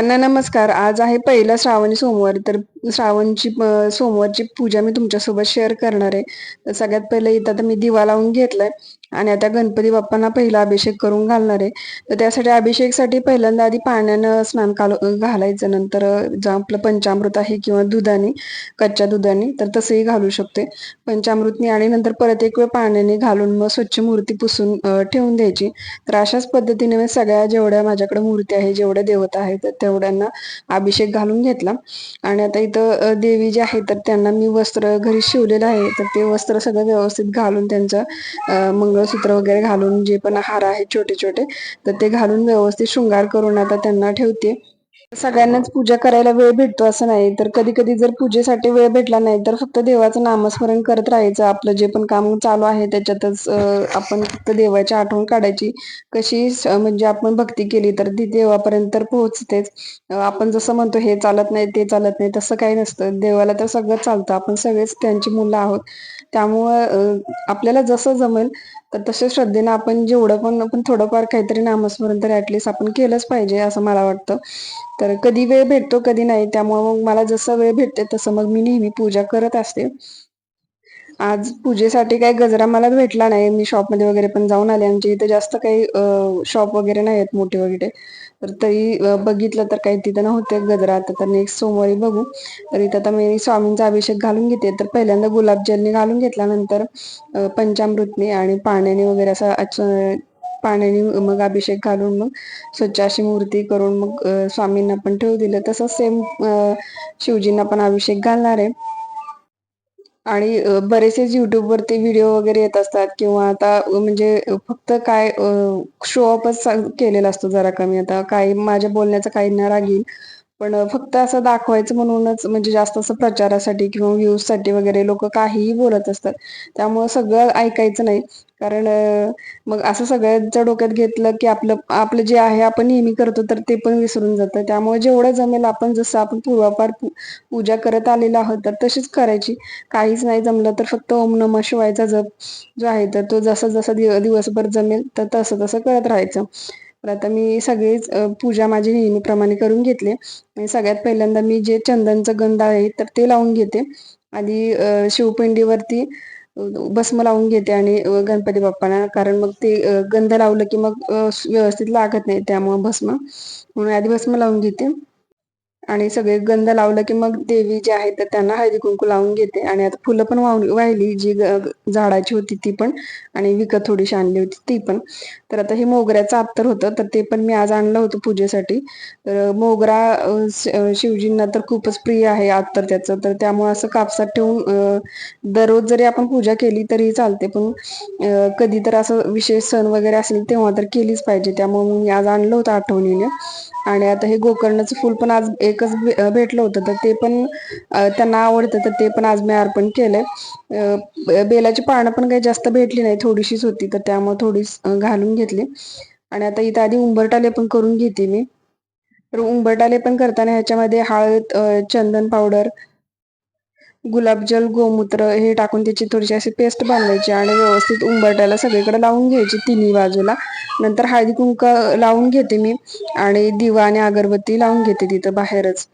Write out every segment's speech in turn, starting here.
सगळ्यांना नमस्कार. आज आहे पहिला श्रावणी सोमवार तर श्रावणची सोमवारची पूजा मी तुमच्यासोबत शेअर करणार आहे. तर सगळ्यात पहिले इथं आता मी दिवा लावून घेतलाय आणि आता गणपती बाप्पांना पहिला अभिषेक करून घालणार आहे. तर त्यासाठी अभिषेकसाठी पहिल्यांदा आधी पाण्यानं स्नान काल घालायचं. नंतर आपलं पंचामृत आहे किंवा दुधाने कच्च्या दुधाने तर तसंही घालू शकते पंचामृतनी आणि नंतर परत एक वेळ पाण्याने घालून मग स्वच्छ मूर्ती पुसून ठेवून द्यायची. तर अशाच पद्धतीने मी सगळ्या जेवढ्या माझ्याकडे मूर्ती आहे जेवढ्या देवता आहेत तेवढ्यांना अभिषेक घालून घेतला. आणि आता इथं देवी जे आहे तर त्यांना मी वस्त्र घरी शिवलेलं आहे. तर ते वस्त्र सगळं व्यवस्थित घालून त्यांचं मंगळसूत्र वगैरे घालून जे पण हार आहेत छोटे छोटे तर ते घालून व्यवस्थित शृंगार करून आता त्यांना ठेवते. सगळ्यांनाच पूजा करायला वेळ भेटतो असं नाही. तर कधी कधी जर पूजेसाठी वेळ भेटला नाही तर फक्त देवाचं नामस्मरण करत राहायचं. आपलं जे पण काम चालू आहे त्याच्यातच आपण फक्त देवाची आठवण काढायची. कशी म्हणजे आपण भक्ती केली तर ती देवापर्यंत पोहोचतेच. आपण जसं म्हणतो हे चालत नाही ते चालत नाही तसं काही नसतं. देवाला तर सगळं चालतं. आपण सगळेच त्यांची मुलं आहोत. त्यामुळं आपल्याला जसं जमेल तर तसे श्रद्धेनं आपण जेवढं पण आपण थोडंफार काहीतरी नामस्मरण तर ऍटलिस्ट आपण केलंच पाहिजे असं मला वाटतं. तर कधी वेळ भेटतो कधी नाही त्यामुळे मग मला जसं वेळ भेटते तसं मग मी नेहमी पूजा करत असते. आज पूजेसाठी काही गजरा मला भेटला नाही. मी शॉपमध्ये वगैरे पण जाऊन आले. आमच्या इथे जास्त काही शॉप वगैरे नाही आहेत मोठे वगैरे. तर तरी बघितलं तर काही तिथं नव्हते गजरा. आता तर नेक्स्ट सोमवारी बघू. तर इथं आता मी स्वामींचा अभिषेक घालून घेते. तर पहिल्यांदा गुलाबजलने घालून घेतल्यानंतर पंचामृतने आणि पाण्याने वगैरे असं पाण्याने मग अभिषेक घालून मग स्वच्छ अशी मूर्ती करून मग स्वामींना पण ठेवू दिलं. तसंच सेम शिवजींना पण अभिषेक घालणार आहे. आणि बरेचसेच युट्यूबवरती व्हिडिओ वगैरे येत असतात किंवा आता म्हणजे फक्त काय शो ऑफच केलेला असतो जरा कमी. आता काही माझ्या बोलण्याचा काही न राग येईल पण फक्त असं दाखवायचं म्हणूनच म्हणजे जास्त असं प्रचारासाठी किंवा व्ह्यूजसाठी वगैरे लोक काहीही बोलत असतात. त्यामुळं सगळं ऐकायचं नाही. कारण मग असं सगळ्यांच्या डोक्यात घेतलं की आपलं आपलं जे आहे आपण नेहमी करतो तर ते पण विसरून जातं. त्यामुळे जेवढं जमेल आपण जसं आपण पूर्वापार पू- पूजा करत आलेलो आहोत तर तशीच करायची. काहीच नाही जमलं तर फक्त ओम नमः शिवायचा जप जो आहे तर तो जसा जसा दिव- दिवसभर जमेल तर तसं तसं करत राहायचं. तर आता मी सगळीच पूजा माझी नेहमीप्रमाणे करून घेतली. आणि सगळ्यात पहिल्यांदा मी जे चंदनचं गंध आहे तर ते लावून घेते. आधी शिवपिंडीवरती भस्म लावून घेते आणि गणपती बाप्पांना. कारण मग ते गंध लावलं की मग व्यवस्थित लागत नाही त्यामुळे भस्म. म्हणून आधी भस्म लावून घेते. आणि सगळे गंध लावलं की मग देवी जी आहे तर त्यांना हळदी कुंकू लावून घेते. आणि आता फुलं पण वाहून वाहिली जी ग- झाडाची होती ती पण. आणि विकत थोडीशी आणली होती ती पण. तर आता हे मोगऱ्याचं अत्तर होतं तर ते पण मी आज आणलं होतं पूजेसाठी. तर मोगरा श- शिवजींना तर खूपच प्रिय आहे अत्तर त्याचं. तर त्यामुळे असं कापसात ठेवून दररोज जरी आपण पूजा केली तरी चालते पण कधी तर असं विशेष सण वगैरे असेल तेव्हा तर केलीच पाहिजे. त्यामुळे मी आज आणलं होतं आठवणीने. आणि आता हे गोकर्णाचं फुल पण आज एक एकच भेटलं होतं तर ते पण त्यांना आवडतं तर ते पण आज मी अर्पण केलंय. बेलाची पानं पण काही जास्त भेटली नाही थोडीशीच होती तर त्यामुळे थोडी घालून घेतली. आणि आता इथं आधी उंबरटाले पण करून घेते मी. तर उंबरटाले पण करताना ह्याच्यामध्ये हळद चंदन पावडर गुलाबजल गोमूत्र हे टाकून त्याची थोडीशी अशी पेस्ट बनवायची आणि व्यवस्थित उंबरट्याला सगळीकडे लावून घ्यायची तिन्ही बाजूला. नंतर हळदी कुंक लावून घेते मी आणि दिवा आणि अगरबत्ती लावून घेते तिथं बाहेरच.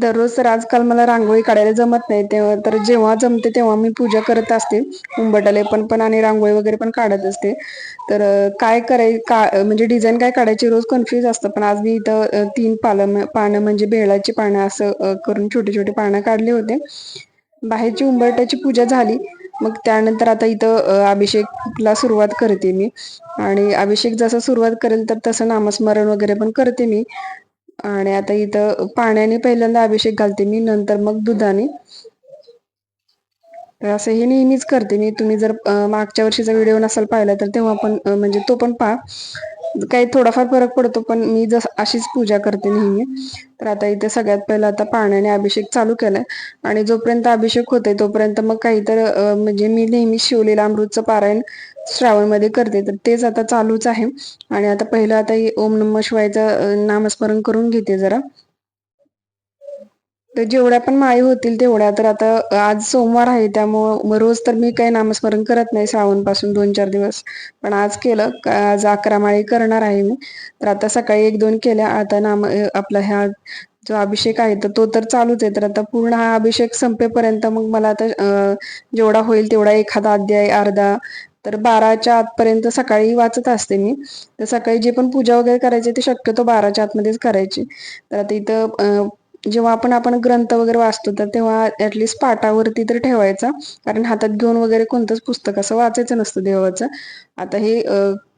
दररोज तर आजकाल मला रांगोळी काढायला जमत नाही तेव्हा तर जेव्हा जमते तेव्हा मी पूजा करत असते. उंबटले पण पण आणि रांगोळी वगैरे पण काढत असते. तर काय कराय का म्हणजे डिझाईन काय काढायची रोज कन्फ्युज असतं. पण आज मी इथं तीन पालं पानं म्हणजे बेळाची पानं असं करून छोटे छोटे पानं काढले होते. बाहेरची उंबरट्याची पूजा झाली. मग त्यानंतर आता इथं अभिषेकला सुरुवात करते मी. आणि अभिषेक जसं सुरुवात करेल तर तसं नामस्मरण वगैरे पण करते मी. आणि आता इथं पाण्याने पहिल्यांदा अभिषेक घालते मी नंतर मग दुधाने. तर असं हे नेहमीच करते मी. तुम्ही जर मागच्या वर्षीचा व्हिडिओ नसाल पाहिला तर तेव्हा पण म्हणजे तो पण पहा. काही थोडाफार फरक पडतो पण मी जस अशीच पूजा करते नेहमी. तर आता इथे सगळ्यात पहिला आता पाण्याने अभिषेक चालू केलाय. आणि जोपर्यंत अभिषेक होते तोपर्यंत मग काहीतर तर म्हणजे मी नेहमी शिवलेलं अमृतचं पारायण श्रावणमध्ये करते. तर तेच आता चालूच आहे. आणि आता पहिलं आता ओम नम शिवायचं नामस्मरण करून घेते जरा. तर जेवढ्या पण माळी होतील तेवढ्या. तर आता आज सोमवार आहे त्यामुळं रोज तर मी काही नामस्मरण करत नाही श्रावणपासून दोन चार दिवस. पण आज केलं का- आज अकरा माळी करणार आहे मी. तर आता सकाळी एक दोन केल्या आता नाम आपला ह्या जो अभिषेक आहे तर तो तर चालूच आहे. तर आता पूर्ण हा अभिषेक संपेपर्यंत मग मला आता जेवढा होईल तेवढा एखादा अध्याय अर्धा तर बाराच्या आतपर्यंत सकाळी वाचत असते मी. तर सकाळी जे पण पूजा वगैरे करायची ते शक्यतो बाराच्या आतमध्येच करायची. तर आता इथं जेव्हा आपण आपण ग्रंथ वगैरे वाचतो तर तेव्हा ऍटलिस्ट पाटावरती तर ठेवायचा. कारण हातात घेऊन वगैरे कोणतंच पुस्तक असं वाचायचं नसतं देवाचं. आता हे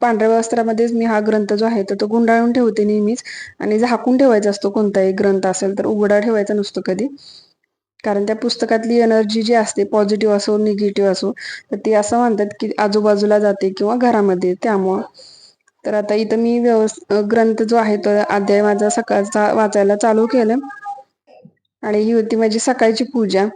पांढऱ्या वस्त्रामध्येच मी हा ग्रंथ जो आहे तर तो गुंडाळून ठेवते नेहमीच. आणि झाकून ठेवायचा असतो कोणताही ग्रंथ असेल तर उघडा ठेवायचा नसतो कधी. कारण त्या पुस्तकातली एनर्जी जी असते पॉझिटिव्ह असो निगेटिव्ह असो तर ती असं म्हणतात की आजूबाजूला जाते किंवा घरामध्ये त्यामुळं. तर आता इथं मी व्यवस् ग्रंथ जो आहे तो अध्याय माझा सकाळचा वाचायला चालू केलं आणि ही होती माझी सकाळची पूजा.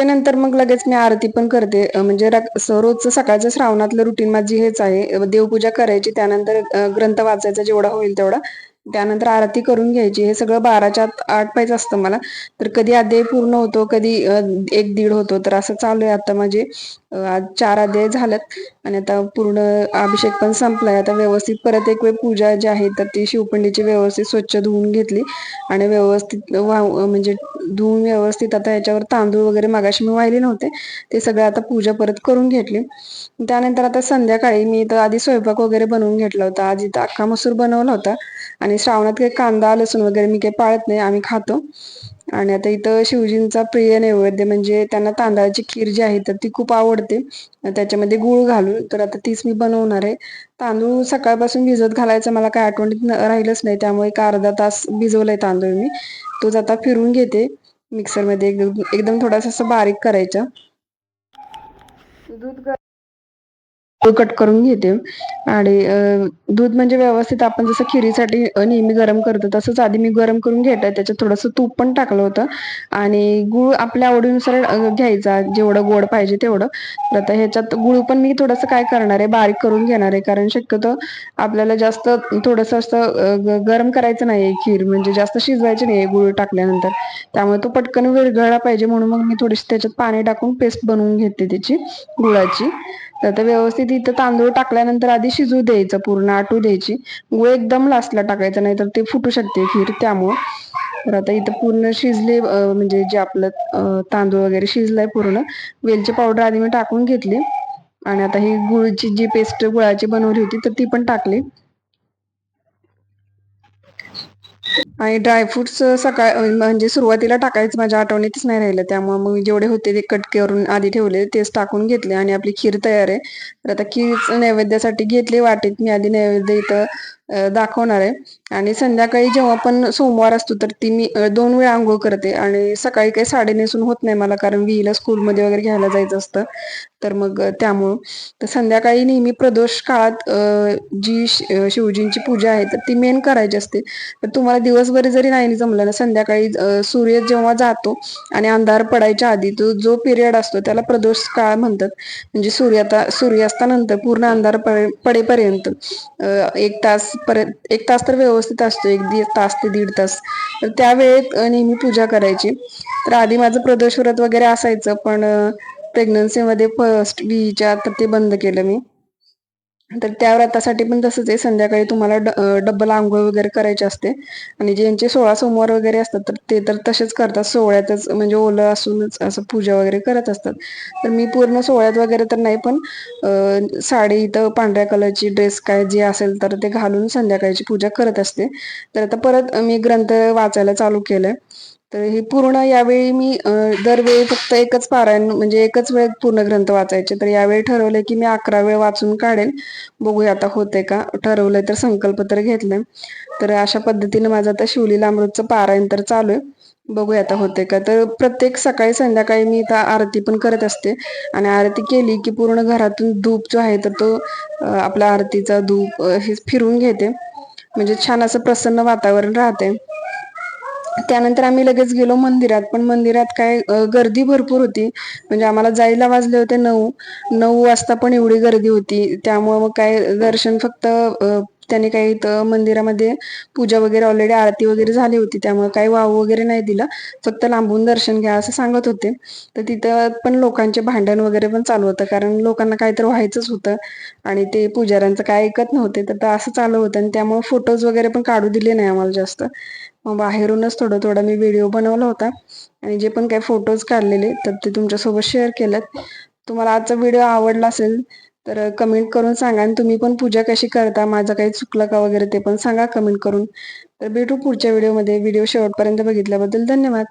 पूजेनंतर मग लगेच मी आरती पण करते. म्हणजे रोजचं सकाळचं श्रावणातलं रुटीन माझी हेच आहे. देवपूजा करायची त्यानंतर ग्रंथ वाचायचा जेवढा होईल तेवढा. त्यानंतर आरती करून घ्यायची. हे सगळं बाराच्या आत पाहिजे असतं मला. तर कधी अध्याय पूर्ण होतो कधी एक दीड होतो. तर असं चालू आहे. आता माझे आज चार अध्याय झालेत. आणि आता पूर्ण अभिषेक पण संपलाय. आता व्यवस्थित परत एक वेळ पूजा जी आहे तर ती शिवपिंडीची व्यवस्थित स्वच्छ धुवून घेतली. आणि व्यवस्थित वाव म्हणजे धुवून व्यवस्थित आता याच्यावर तांदूळ वगैरे मागाशी मी वाहिले नव्हते. ते सगळं आता पूजा परत करून घेतली. त्यानंतर आता संध्याकाळी मी तर आधी स्वयंपाक वगैरे बनवून घेतला होता. आज इथं अख्खा मसूर बनवला होता. आणि श्रावणात काही कांदा लसूण वगैरे मी काही पाळत नाही आम्ही खातो. आणि आता इथं शिवजींचा प्रिय नैवेद्य म्हणजे त्यांना तांदळाची खीर जी आहे तर ती खूप आवडते. त्याच्यामध्ये गूळ घालून तर आता तीच मी बनवणार आहे. तांदूळ सकाळपासून भिजत घालायचं मला काय आठवणीत राहिलंच नाही. त्यामुळे एक अर्धा तास भिजवलाय तांदूळ मी. तोच आता फिरून घेते. मिक्सरमध्ये एकदम एकदम थोडासा असं बारीक करायचं. दूध कट करून घेते. आणि दूध म्हणजे व्यवस्थित आपण जसं खिरीसाठी नेहमी गरम करतो तसंच आधी मी गरम करून घेतलं त्याच्यात थोडंसं तूप पण टाकलं होतं. आणि गूळ आपल्या आवडीनुसार घ्यायचा. जेवढं गोड पाहिजे तेवढं. तर आता ह्याच्यात गुळ पण मी थोडंसं काय करणार आहे बारीक करून घेणार आहे. कारण शक्यतो आपल्याला जास्त थोडंसं असं ग- गरम करायचं नाही खीर. म्हणजे जास्त शिजवायची नाही गुळ टाकल्यानंतर. त्यामुळे तो पटकन विरघळला पाहिजे. म्हणून मग मी थोडीशी त्याच्यात पाणी टाकून पेस्ट बनवून घेते त्याची गुळाची. तर आता व्यवस्थित इथं तांदूळ टाकल्यानंतर आधी शिजू द्यायचं पूर्ण आटू द्यायची. गुळ एकदम लास्टला टाकायचं नाही तर ते फुटू शकते खीर त्यामुळं. तर आता इथं पूर्ण शिजले म्हणजे जे आपलं तांदूळ वगैरे शिजलाय पूर्ण वेलची पावडर आधी मी टाकून घेतली. आणि आता ही गुळची जी पेस्ट गुळाची बनवली होती तर ती पण टाकली. आणि ड्रायफ्रुट्स सकाळ म्हणजे सुरुवातीला टाकायचं माझ्या आठवणीतच नाही राहिलं. त्यामुळे मग मी जेवढे होते ते कट करून आधी ठेवले तेच टाकून घेतले आणि आपली खीर तयार आहे. तर आता खीर नैवेद्यासाठी घेतली वाटीत. मी आधी नैवेद्य इथं दाखवणार आहे. आणि संध्याकाळी जेव्हा पण सोमवार असतो तर ती मी दोन वेळा आंघोळ करते. आणि सकाळी काही साडी नेसून होत नाही मला कारण विहीला स्कूलमध्ये वगैरे घ्यायला जायचं असतं. तर मग त्यामुळं. तर संध्याकाळी नेहमी प्रदोष काळात जी शि- शिवजींची पूजा आहे तर ती मेन करायची असते. तर तुम्हाला दिवसभर जरी नाही जमलं ना संध्याकाळी सूर्य जेव्हा जातो आणि अंधार पडायच्या आधी तो जो पिरियड असतो त्याला प्रदोष काळ म्हणतात. म्हणजे सूर्याता सूर्यास्तानंतर पूर्ण अंधार पडे- पडेपर्यंत एक तास परत एक तास तर व्यवस्थित असतो एक दीड तास ते दीड तास. तर त्यावेळेत नेहमी पूजा करायची. तर आधी माझं प्रदोष व्रत वगैरे असायचं पण प्रेग्नन्सीमध्ये फर्स्ट बीच्या तर ते बंद केलं मी. तर त्या व्रतासाठी पण तसंच आहे. संध्याकाळी तुम्हाला ड- डबल आंघोळ वगैरे करायची असते. आणि ज्यांचे सोळा सोमवार वगैरे असतात तर ते तर तसेच करतात. सोहळ्यातच म्हणजे ओलं असूनच असं पूजा वगैरे करत असतात. तर मी पूर्ण सोहळ्यात वगैरे तर नाही पण साडी इथं पांढऱ्या कलरची ड्रेस काय जे असेल तर ते घालून संध्याकाळची पूजा करत असते. तर आता परत मी ग्रंथ वाचायला चालू केलंय. तर हे पूर्ण यावेळी मी दरवेळी फक्त एकच पारायण म्हणजे एकच वेळ पूर्ण ग्रंथ वाचायचे. तर यावेळी ठरवलंय की मी अकरा वेळ वाचून काढेन बघूया आता होते का? ठरवलंय तर संकल्प तर घेतलाय. तर अशा पद्धतीने माझं आता शिवलीला अमृतचं पारायण तर चालू आहे. बघूया आता होते का? तर प्रत्येक सकाळी संध्याकाळी मी इथं आरती पण करत असते. आणि आरती केली की पूर्ण घरातून धूप जो आहे तर तो आपला आरतीचा धूप हे फिरून घेते. म्हणजे छान असं प्रसन्न वातावरण राहते त्यानंतर आम्ही लगेच गेलो मंदिरात. पण मंदिरात काय गर्दी भरपूर होती. म्हणजे आम्हाला जायला वाजले होते नऊ. नऊ वाजता पण एवढी गर्दी होती. त्यामुळे मग काय दर्शन फक्त त्याने त्यांनी काही इथं मंदिरामध्ये पूजा वगैरे ऑलरेडी आरती वगैरे झाली होती. त्यामुळे काही वाव वगैरे नाही दिला. फक्त लांबून दर्शन घ्या असं सांगत होते. तर तिथं पण लोकांचे भांडण वगैरे पण चालू होतं. कारण लोकांना काहीतरी व्हायचंच होतं. आणि ते पुजाऱ्यांचं काय ऐकत नव्हते. तर असं चालू होतं. आणि त्यामुळे फोटोज वगैरे पण काढू दिले नाही आम्हाला जास्त. मग बाहेरूनच थोडं थोडा मी व्हिडिओ बनवला होता. आणि जे पण काही फोटोज काढलेले तर ते तुमच्यासोबत शेअर केलेत. तुम्हाला आजचा व्हिडिओ आवडला असेल तर कमेंट करून सांगा आणि तुम्ही पण पूजा कशी करता माझं काही चुकलं का वगैरे ते पण सांगा कमेंट करून. तर भेटू पुढच्या व्हिडिओमध्ये व्हिडिओ शेवटपर्यंत बघितल्याबद्दल धन्यवाद.